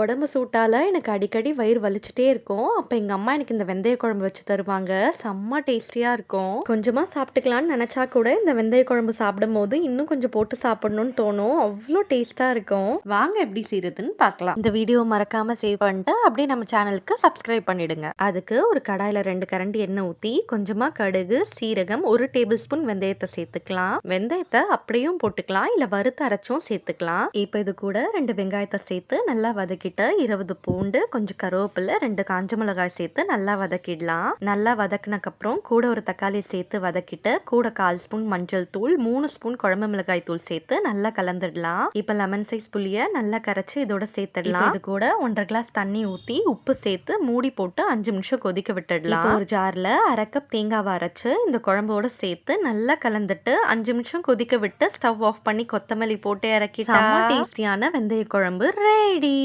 உடம்பு சூட்டால எனக்கு அடிக்கடி வயிறு வலிச்சுட்டே இருக்கும். அப்போ எங்கள் அம்மா எனக்கு இந்த வெந்தய குழம்பு வச்சு தருவாங்க. செம்ம டேஸ்டியாக இருக்கும். கொஞ்சமாக சாப்பிட்டுக்கலான்னு நினச்சா கூட இந்த வெந்தய குழம்பு சாப்பிடும்போது இன்னும் கொஞ்சம் போட்டு சாப்பிடணும்னு தோணும். அவ்வளோ டேஸ்ட்டாக இருக்கும். வாங்க எப்படி செய்யறதுன்னு பார்க்கலாம். இந்த வீடியோ மறக்காமல் சேவ் பண்ணிட்டு அப்படியே நம்ம சேனலுக்கு சப்ஸ்கிரைப் பண்ணிடுங்க. அதுக்கு ஒரு கடாயில் ரெண்டு கரண்டி எண்ணெய் ஊற்றி கொஞ்சமாக கடுகு, சீரகம், ஒரு டேபிள் ஸ்பூன் வெந்தயத்தை சேர்த்துக்கலாம். வெந்தயத்தை அப்படியும் போட்டுக்கலாம். இல்லை வறுத்து அரைச்சும் சேர்த்துக்கலாம். இப்போ இது கூட ரெண்டு வெங்காயத்தை சேர்த்து நல்லா வதக்கி வதக்கிட்டு 20 பூண்டு, கொஞ்சம் கருவேப்பிலை, 2 காஞ்ச மிளகாய் சேர்த்து நல்லா வதக்கிடலாம். நல்லா வதக்குனக்கப்புறம் கூட ஒரு தக்காளிய சேர்த்து வதக்கிட்டு கூட 1/4 ஸ்பூன் மஞ்சள் தூள், 3 ஸ்பூன் குழம்பு மிளகாய் தூள் சேர்த்து நல்லா கலந்துடலாம். இப்ப லெமன் சைஸ் புளிய நல்லா கரைச்சு இதோட சேர்த்துடலாம். இது கூட 1 1/2 கிளாஸ் தண்ணி ஊத்தி உப்பு சேர்த்து மூடி போட்டு 5 நிமிஷம் கொதிக்க விட்டுடலாம். ஒரு ஜார்ல 1/2 கப் தேங்காவ அரைச்சு இந்த குழம்போட சேர்த்து நல்லா கலந்துட்டு 5 நிமிஷம் கொதிக்க விட்டு ஸ்டவ் ஆஃப் பண்ணி கொத்தமல்லி போட்டு இறக்கிட்டா டேஸ்டியான வெந்தய குழம்பு ரெடி.